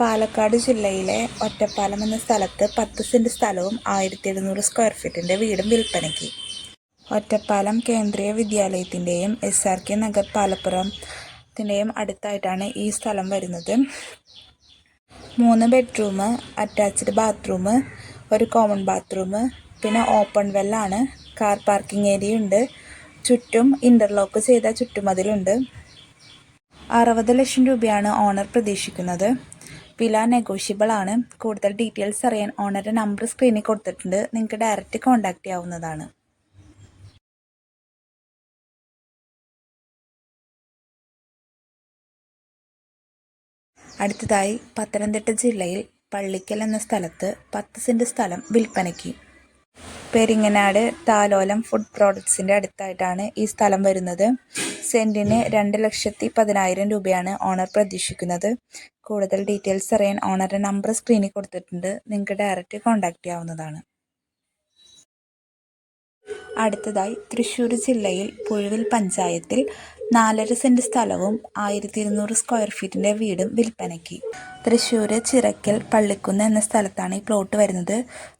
പാലക്കാട് ജില്ലയിലെ ഒറ്റപ്പാലം എന്ന സ്ഥലത്ത് പത്ത് സെന്റ് സ്ഥലവും ആയിരത്തി എഴുന്നൂറ് സ്ക്വയർ ഫീറ്റിന്റെ വീടും വിൽപ്പനയ്ക്ക്. ഒറ്റപ്പാലം കേന്ദ്രീയ വിദ്യാലയത്തിന്റെയും എസ് ആർ കെ നഗർ പാലപ്പുറത്തിന്റെയും അടുത്തായിട്ടാണ് ഈ സ്ഥലം വരുന്നത്. മൂന്ന് ബെഡ്റൂം അറ്റാച്ച്ഡ് ബാത്റൂം ഒരു കോമൺ ബാത്റൂം പിന്നെ ഓപ്പൺ വെല്ലാണ് കാർ പാർക്കിംഗ് ഏരിയ ഉണ്ട്. ചുറ്റും ഇന്റർലോക്ക് ചെയ്ത ചുറ്റുമതിലുണ്ട്. അറുപത് ലക്ഷം രൂപയാണ് ഓണർ പ്രതീക്ഷിക്കുന്നത്. വില നെഗോഷ്യബിൾ ആണ്. കൂടുതൽ ഡീറ്റെയിൽസ് അറിയാൻ ഓണറുടെ നമ്പർ സ്ക്രീനിൽ കൊടുത്തിട്ടുണ്ട്. നിങ്ങൾക്ക് ഡയറക്റ്റ് കോൺടാക്റ്റ് ചെയ്യാവുന്നതാണ്. അടുത്തതായി പത്തനംതിട്ട ജില്ലയിൽ പള്ളിക്കൽ എന്ന സ്ഥലത്ത് പത്ത് സെന്റ് സ്ഥലം വിൽപ്പനയ്ക്ക്. പെരിങ്ങനാട് താലോലം ഫുഡ് പ്രോഡക്ട്സിന്റെ അടുത്തായിട്ടാണ് ഈ സ്ഥലം വരുന്നത്. സെന്റിന് രണ്ട് ലക്ഷത്തി പതിനായിരം രൂപയാണ് ഓണർ പ്രതീക്ഷിക്കുന്നത്. കൂടുതൽ ഡീറ്റെയിൽസ് അറിയാൻ ഓണറുടെ നമ്പർ സ്ക്രീനിൽ കൊടുത്തിട്ടുണ്ട്. നിങ്ങൾക്ക് ഡയറക്റ്റ് കോൺടാക്റ്റ് ചെയ്യാവുന്നതാണ്. അടുത്തതായി തൃശ്ശൂർ ജില്ലയിൽ പുഴവിൽ പഞ്ചായത്തിൽ നാലര സെന്റ് സ്ഥലവും ആയിരത്തി ഇരുന്നൂറ് സ്ക്വയർ ഫീറ്റിന്റെ വീടും വിൽപ്പനയ്ക്ക്. തൃശ്ശൂർ ചിറക്കൽ പള്ളിക്കുന്ന് എന്ന സ്ഥലത്താണ് ഈ പ്ലോട്ട് വരുന്നത്.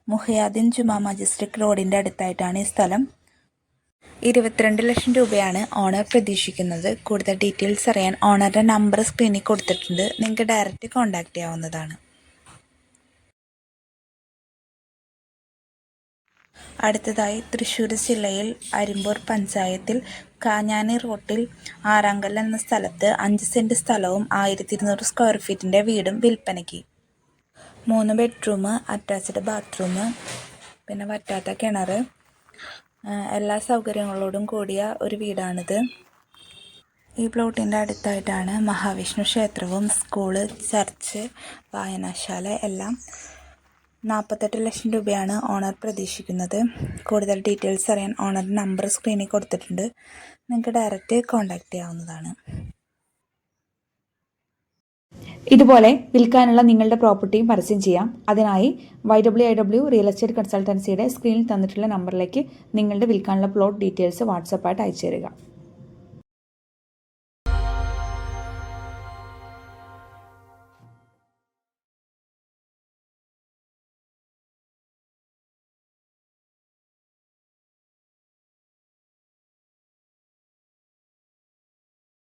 മുഹയാദീൻ ജുമാ മജിസ്ട്രിക് റോഡിന്റെ അടുത്തായിട്ടാണ് ഈ സ്ഥലം. ഇരുപത്തിരണ്ട് ലക്ഷം രൂപയാണ് ഓണർ പ്രതീക്ഷിക്കുന്നത്. കൂടുതൽ ഡീറ്റെയിൽസ് അറിയാൻ ഓണറുടെ നമ്പർ സ്ക്രീനിൽ കൊടുത്തിട്ടുണ്ട്. നിങ്ങൾക്ക് ഡയറക്റ്റ് കോൺടാക്റ്റ് ചെയ്യാവുന്നതാണ്. അടുത്തതായി തൃശ്ശൂർ ജില്ലയിൽ അരിമ്പൂർ പഞ്ചായത്തിൽ കാഞ്ഞാനി റോട്ടിൽ ആറാങ്കൽ എന്ന സ്ഥലത്ത് അഞ്ച് സെന്റ് സ്ഥലവും ആയിരത്തി ഇരുന്നൂറ് സ്ക്വയർ ഫീറ്റിന്റെ വീടും വിൽപ്പനയ്ക്ക്. മൂന്ന് ബെഡ്റൂം അറ്റാച്ച്ഡ് ബാത്റൂം പിന്നെ വറ്റാത്ത കിണർ എല്ലാ സൗകര്യങ്ങളോടും കൂടിയ ഒരു വീടാണിത്. ഈ പ്ലോട്ടിന്റെ അടുത്തായിട്ടാണ് മഹാവിഷ്ണു ക്ഷേത്രവും സ്കൂൾ ചർച്ച് വായനശാല എല്ലാം. നാൽപ്പത്തെട്ട് ലക്ഷം രൂപയാണ് ഓണർ പ്രതീക്ഷിക്കുന്നത്. കൂടുതൽ ഡീറ്റെയിൽസ് അറിയാൻ ഓണർ നമ്പർ സ്ക്രീനിൽ കൊടുത്തിട്ടുണ്ട്. നിങ്ങൾക്ക് ഡയറക്റ്റ് കോൺടാക്റ്റ് ചെയ്യാവുന്നതാണ്. ഇതുപോലെ വിൽക്കാനുള്ള നിങ്ങളുടെ പ്രോപ്പർട്ടിയും പരസ്യം ചെയ്യാം. അതിനായി Y W I W real estate കൺസൾട്ടൻസിയുടെ സ്ക്രീനിൽ തന്നിട്ടുള്ള നമ്പറിലേക്ക് നിങ്ങളുടെ വിൽക്കാനുള്ള പ്ലോട്ട് ഡീറ്റെയിൽസ് വാട്സപ്പായിട്ട് അയച്ചു തരിക